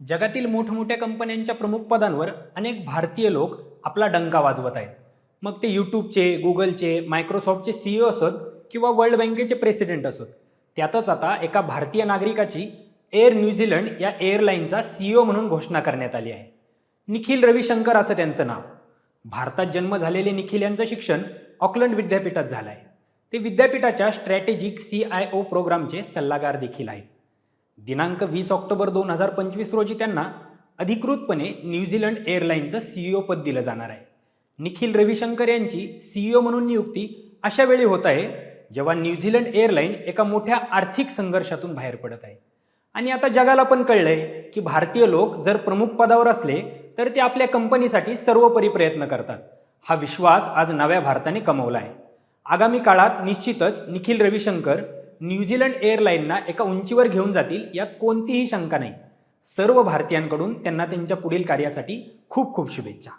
जगातील मोठमोठ्या कंपन्यांच्या प्रमुख पदांवर अनेक भारतीय लोक आपला डंका वाजवत आहेत. मग ते यूट्यूबचे गुगलचे मायक्रोसॉफ्टचे सीईओ असोत किंवा वर्ल्ड बँकेचे प्रेसिडेंट असोत. त्यातच आता एका भारतीय नागरिकाची एअर न्यूझीलंड या एअरलाईनचा सीईओ म्हणून घोषणा करण्यात आली आहे. निखिल रविशंकर असं त्यांचं नाव. भारतात जन्म झालेले निखिल यांचं शिक्षण ऑकलंड विद्यापीठात झालं आहे ते विद्यापीठाच्या स्ट्रॅटेजिक सी आय ओ प्रोग्रामचे सल्लागार देखील आहेत. दिनांक वीस ऑक्टोबर दोन हजार पंचवीस रोजी त्यांना अधिकृतपणे न्यूझीलंड एअरलाईनचं सीईओ पद दिलं जाणार आहे. निखिल रविशंकर यांची सीईओ म्हणून नियुक्ती अशा वेळी होत आहे जेव्हा न्यूझीलंड एअरलाईन एका मोठ्या आर्थिक संघर्षातून बाहेर पडत आहे. आणि आता जगाला पण कळलंय की भारतीय लोक जर प्रमुख पदावर असले तर ते आपल्या कंपनीसाठी सर्वोपरी प्रयत्न करतात. हा विश्वास आज नव्या भारताने कमवला आहे. आगामी काळात निश्चितच निखिल रविशंकर न्यूझीलंड एअरलाईनना एका उंचीवर घेऊन जातील यात कोणतीही शंका नाही. सर्व भारतीयांकडून त्यांना त्यांच्या पुढील कार्यासाठी खूप खूप शुभेच्छा.